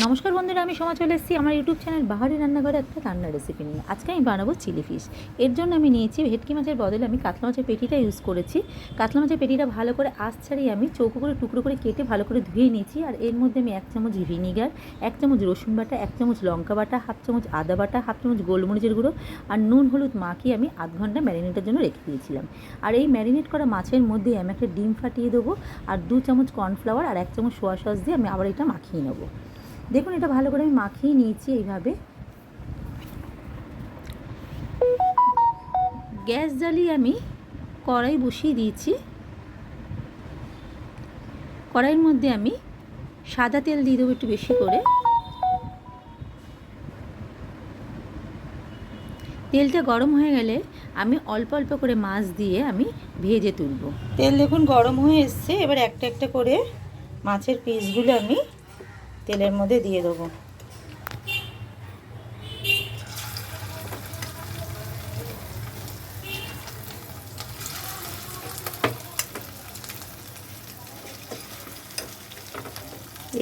নমস্কার বন্ধুরা, আমি সময় চলে এসেছি আমার ইউটিউব চ্যানেল বাহারি রান্নাঘরে একটা রান্নার রেসিপি নিয়ে। আজকে আমি বানাবো চিলি ফিশ এর জন্য আমি নিয়েছি ভেটকি মাছের বদলে আমি কাতলা মাছের পেটিটা ইউজ করেছি। কাতলা মাছের পেটিটা ভালো করে আঁচ ছাড়িয়ে আমি চৌকো করে টুকরো করে কেটে ভালো করে ধুয়ে নিয়েছি। আর এর মধ্যে আমি এক চামচ ভিনিগার এক চামচ রসুন বাটা, এক চামচ লঙ্কা বাটা, হাফ চামচ আদা বাটা, হাফ চামচ গোলমরিচের গুঁড়ো আর নুন, হলুদ মাখিয়ে আমি আধ ঘণ্টা ম্যারিনেটের জন্য রেখে দিয়েছিলাম। আর এই ম্যারিনেট করা মাছের মধ্যে আমি একটা ডিম ফাটিয়ে দেবো। আর দু চামচ কর্নফ্লাওয়ার আর এক চামচ সোয়া সস দিয়ে আমি আবার এটা মাখিয়ে নেব। দেখুন, এটা ভালো করে আমি মাখিয়ে নিয়েছি এইভাবে। গ্যাস জ্বালিয়ে আমি কড়াই বসিয়ে দিয়েছি। কড়াইয়ের মধ্যে আমি সাদা তেল দিয়ে দেবো একটু বেশি করে। তেলটা গরম হয়ে গেলে আমি অল্প অল্প করে মাছ দিয়ে আমি ভেজে তুলব। তেল দেখুন গরম হয়ে এসছে। এবার একটা একটা করে মাছের পিসগুলো আমি তেলের মধ্যে দিয়ে দেবো।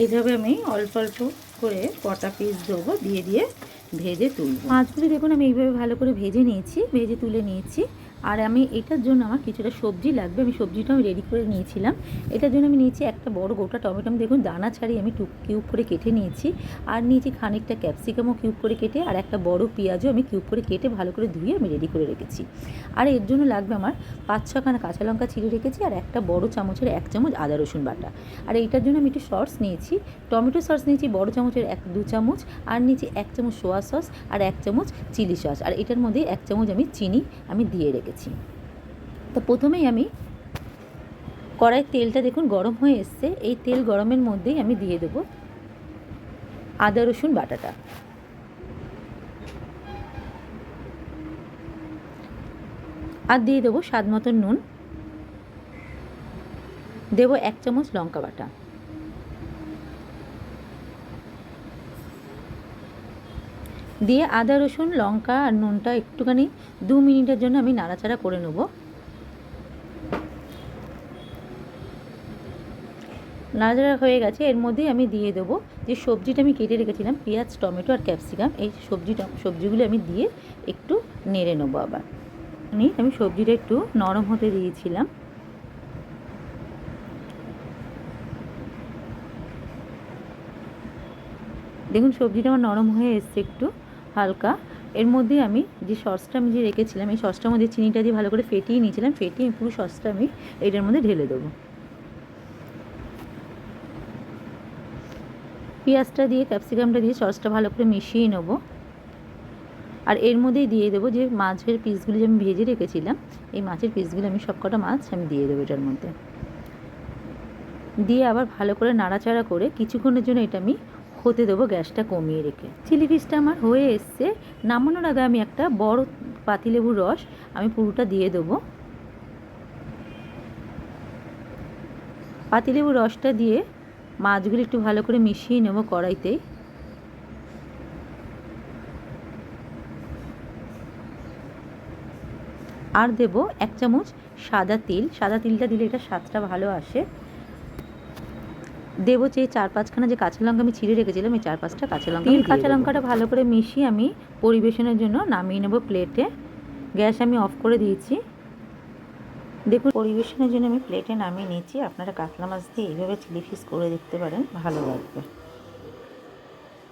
এইভাবে আমি অল্প অল্প করে কটা পিস দেবো, দিয়ে দিয়ে ভেজে তুলব। মাছগুলি দেখুন, আমি এইভাবে ভালো করে ভেজে নিয়েছি, ভেজে তুলে নিয়েছি। আর আমি এটার জন্য আমার কিছুটা সবজি লাগবে। আমি সবজিটা আমি রেডি করে নিয়েছিলাম। এটার জন্য আমি নিয়েছি একটা বড় গোটা টমেটো। আমি দেখুন, দানা ছাড়িয়ে আমি টুক কিউব করে কেটে নিয়েছি। আর নিয়েছি খানিকটা ক্যাপসিকামও কিউব করে কেটে, আর একটা বড় পেঁয়াজও আমি কিউব করে কেটে ভালো করে ধুয়ে আমি রেডি করে রেখেছি। আর এর জন্য লাগবে আমার পাঁচ ছখানা কাঁচা লঙ্কা ছিঁড়ে রেখেছি, আর একটা বড় চামচের এক চামচ আদা রসুন বাটা। আর এইটার জন্য আমি একটু সস নিয়েছি। টমেটো সস নিয়েছি বড় চামচের এক, দু চামচ, আর নিয়েছি এক চামচ সোয়া সস আর এক চামচ চিলি সস আর এটার মধ্যে এক চামচ আমি চিনি আমি দিয়ে রেখেছি। তো প্রথমেই আমি কড়াই তেলটা দেখুন গরম হয়ে এসছে। এই তেল গরমের মধ্যেই আমি দিয়ে দেব আদা, রসুন, বাটাটা। আর দিয়ে দেবো স্বাদ মতন নুন। দেবো এক চামচ লঙ্কা বাটা। দিয়ে আদা, রসুন, লঙ্কা আর নুনটা একটুখানি দু মিনিটের জন্য আমি নাড়াচাড়া করে নেব। নাড়াচাড়া হয়ে গেছে। এর মধ্যেই আমি দিয়ে দেবো যে সবজিটা আমি কেটে রেখেছিলাম, পেঁয়াজ, টমেটো আর ক্যাপসিকাম। এই সবজিটা, সবজিগুলো আমি দিয়ে একটু নেড়ে নেব আবার। নিয়ে আমি সবজিটা একটু নরম হতে দিয়েছিলাম। দেখুন সবজিটা আমার নরম হয়ে এসছে একটু। হালকা। এর মধ্যে আমি যে সসটা আমি যে রেখেছিলাম, এই সসটার মধ্যে চিনিটা দিয়ে ভালো করে ফেটিয়ে নিয়েছিলাম, ফেটিয়ে আমি পুরো সসটা আমি এটার মধ্যে ঢেলে দেবো। পেঁয়াজটা দিয়ে, ক্যাপসিকামটা দিয়ে সসটা ভালো করে মিশিয়ে নেব। আর এর মধ্যেই দিয়ে দেবো যে মাছের পিসগুলি যে আমি ভেজে রেখেছিলাম, এই মাছের পিসগুলো আমি সবকটা মাছ আমি দিয়ে দেবো এটার মধ্যে। দিয়ে আবার ভালো করে নাড়াচাড়া করে কিছুক্ষণের জন্য এটা আমি হতে দেবো গ্যাসটা কমিয়ে রেখে। চিলি ফিশটা আমার হয়ে এসছে। নামানোর আগে আমি একটা বড় পাতিলেবুর রস আমি পুরোটা দিয়ে দেবো। পাতিলেবুর রসটা দিয়ে মাছগুলো একটু ভালো করে মিশিয়ে নেব কড়াইতেই আর দেব এক চামচ সাদা তিল। সাদা তিলটা দিলে এটা স্বাদটা ভালো আসে। দেবো যে চার পাঁচখানা যে কাঁচা লঙ্কা আমি ছিঁড়ে রেখেছিলাম এই চার পাঁচটা কাঁচা লঙ্কা তিল কাঁচা লঙ্কাটা ভালো করে মিশিয়ে আমি পরিবেশনের জন্য নামিয়ে নেব প্লেটে। গ্যাস আমি অফ করে দিয়েছি। দেখুন পরিবেশনের জন্য আমি প্লেটে নামিয়ে নিয়েছি। আপনারা কাতলা মাছ দিয়ে এইভাবে চিলি ফিস করে দেখতে পারেন ভালো লাগবে।